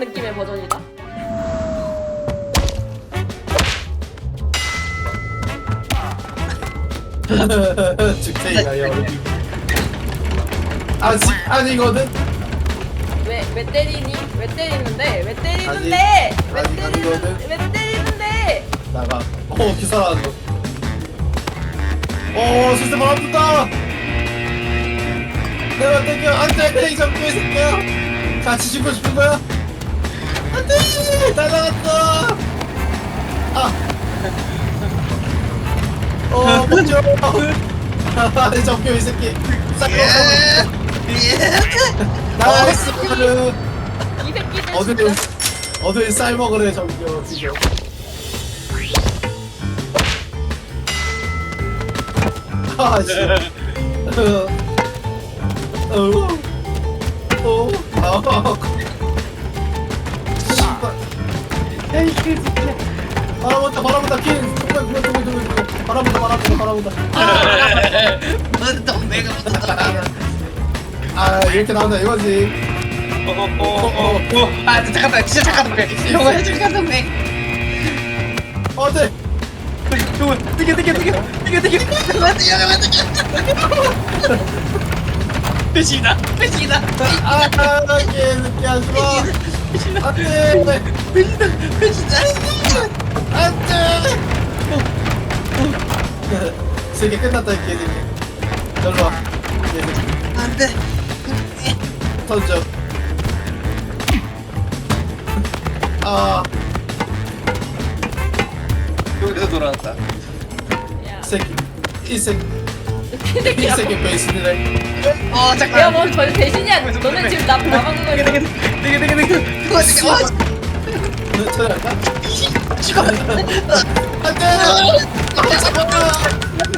느낌의 버전이다. 즉세이가 여기 아직 아니거든 왜, 왜 때리니? 왜 때리는데? 왜 때리는데? 아직- 왜 아직 때리는. 왜 때리는데? 나가 어 기사라는 거어 진짜 바람 분다 내가 땡겨 안돼 이 정도 이 새끼야 같이 죽고 싶은 거야 안돼! 날라갔다 아 어 먼저 이 정도 이 새끼. 싹 나이스 이 새끼들 어딜 진짜. 어딜 쌀 먹으래 정규 지금. 아 씨. 어어. 씨 바라본다 바라본다 킬 정말 그거 두고 두고 두고 바라본다 바라본다 바라본다 너도 내가 못하잖아. 아 이렇게 나온다 이거지 어어어어. 아 잠깐만 진짜 잠깐만. 이거 해줄 잠깐만. 어때 이거 되게 되게 되게 되게 되게. 잠깐만 잠깐만 잠깐만. 배신이다 배신이다 아 개새끼 하지마 안돼 배신이다. 안돼 세계 끝났다 이 개새끼 개새끼 안돼. 던져 아 여기서 돌아왔다. 야, 새끼 이 새끼 이. 새끼 베이스네 어 잠깐. 뭐 전혀 배신이야. 너네 지금 나 나가는 거 되게 되게 되게 찾아갈까? 죽어. 안돼 아 잠깐만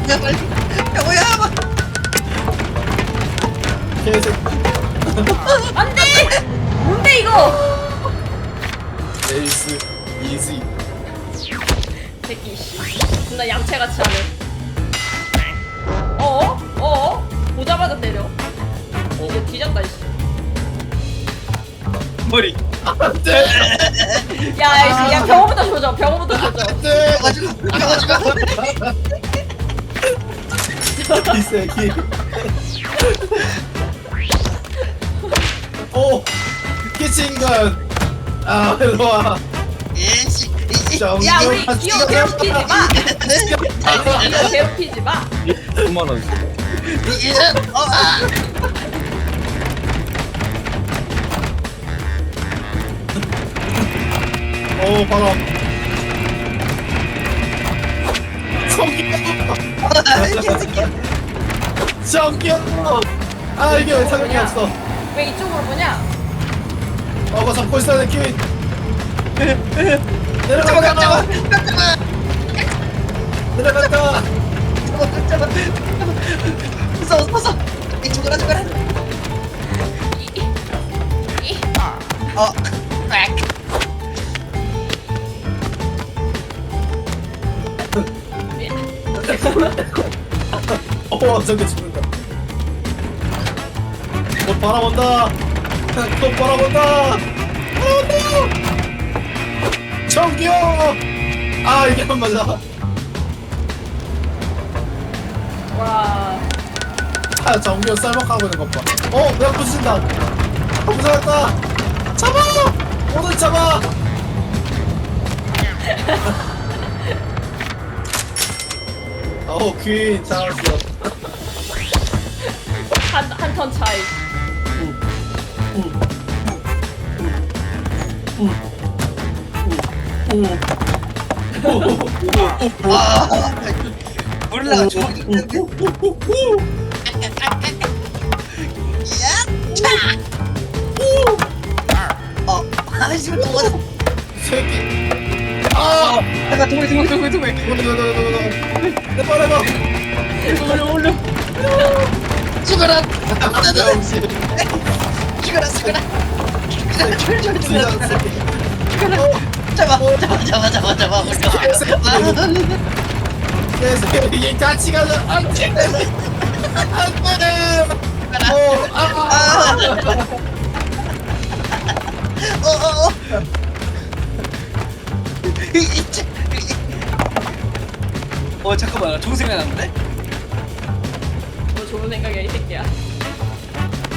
야 빨리. 야 뭐야? 개새끼 안돼. 뭔데 이거? 베이스 이지 새끼 씨. 존나 양채같이 하네. 어어? 어어? 보자마자 때려. 이제 뒤졌다 씨. 머리. 안돼 야, 야, 야 병원부터 조져. 병원부터 조져. 안돼 가지고 가지고. 이 새끼 오 키친건 아 일로와. 정규 야, 우리 기어 괴롭히지 마. 기어 괴롭히지 마. 5만 원. 이지. 어. 오 바로 성규 성규 아 이게 왜 타격이 없어 왜 이쪽으로 보냐? 어거 잡고 있어야 돼 키위 잠깐만 내려간다 잠깐만. 내려간다 잠깐만. 무서워 무서워. 이 죽어라 죽어라. 어. 어 저게 죽는다. 곧 바라본다. 곧 바라본다. 바라본다. 정규 아 이게 안 맞아. 와. 아 정규 쌀먹하고 있는 것 봐. 어 내가 부신다. 부서졌다. 잡아! 오늘 잡아 어우 퀸 잡았어 한 한 턴 차이. 아. 몰라 죽어 죽는데. 야. 차. 어. 아이씨 또 새끼 아내 가 도망 도망 도망 도망. 내 빨리 올려 올려. 죽어라. 죽어라 죽어라. 죽어라. 잡아 잡아 잡아 잡아 잡아 올려. 얘 같이 가자 안 돼 안돼 죽어라. 어아 어 어 어 어 잠깐만 좋은 생각 났는데? 뭐 좋은 생각이야 이 새끼야.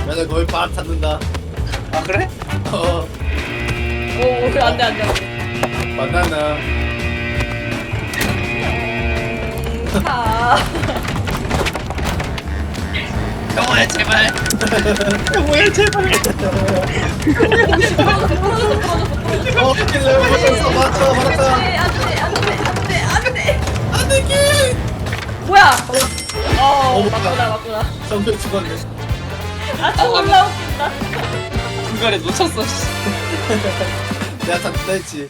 맨날 거의 바람 탔는다 아 그래? 어오 안돼 안돼 안돼. 바나나 아. 영호야 제발 영호야 제발 어 길래 맞았어 맞았어 맞았어 안돼 안돼 안돼 안돼. 안돼 뭐야? 어 어, 맞구나 맞구나. 정글 죽었네 아 졸라 웃긴다. 중간에 놓쳤어 씨. 내가 다 됐지